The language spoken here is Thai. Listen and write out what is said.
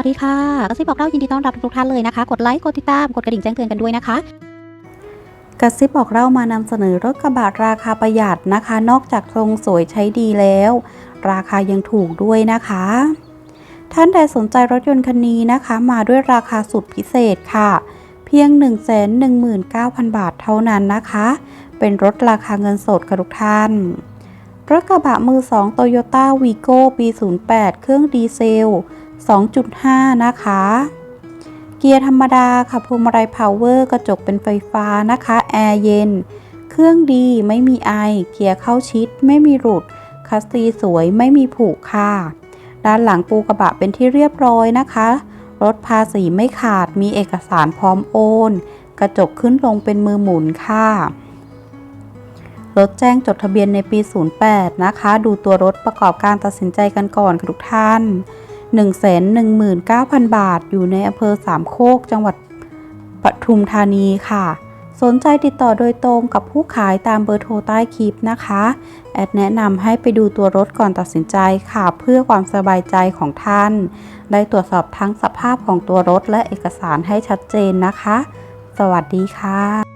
วัสดีค่ะกระซิบบอกเล่ายินดีต้อนรับทุกท่านเลยนะคะ กดไลค์ กดติดตาม กดกระดิ่งแจ้งเตือนกันด้วยนะคะกระซิบบอกเล่ามานำเสนอรถกระบะราคาประหยัดนะคะ นอกจากทรงสวยใช้ดีแล้ว ราคายังถูกด้วยนะคะ ท่านใดสนใจรถยนต์คันนี้นะคะ มาด้วยราคาสุดพิเศษค่ะ เพียง 119,000 บาทเท่านั้นนะคะ เป็นรถราคาเงินสดค่ะทุกท่านรถกระบะมือ2 Toyota Vigo ปี 08 เครื่องดีเซล 2.5 นะคะ เกียร์ธรรมดาค่ะพวงมาลัยพาวเวอร์กระจกเป็นไฟฟ้านะคะ แอร์เย็น เครื่องดีไม่มีไอ เกียร์เข้าชิด ไม่มีหลุด คัสซีสวยไม่มีผุค่ะ ด้านหลังปูกระบะเป็นที่เรียบร้อยนะคะ รถภาษีไม่ขาดมีเอกสารพร้อมโอน กระจกขึ้นลงเป็นมือหมุนค่ะ รถแจ้งจดทะเบียนในปี 08 นะคะ ดูตัวรถประกอบการตัดสินใจกันก่อนค่ะทุกท่าน 119,000 บาท อยู่ในอำเภอสามโคก จังหวัดปทุมธานีค่ะ สนใจติดต่อโดยตรงกับผู้ขายตามเบอร์โทรใต้คลิปนะคะ แอดแนะนำให้ไปดูตัวรถก่อนตัดสินใจค่ะ เพื่อความสบายใจของท่าน ได้ตรวจสอบทั้งสภาพของตัวรถและเอกสารให้ชัดเจนนะคะ สวัสดีค่ะ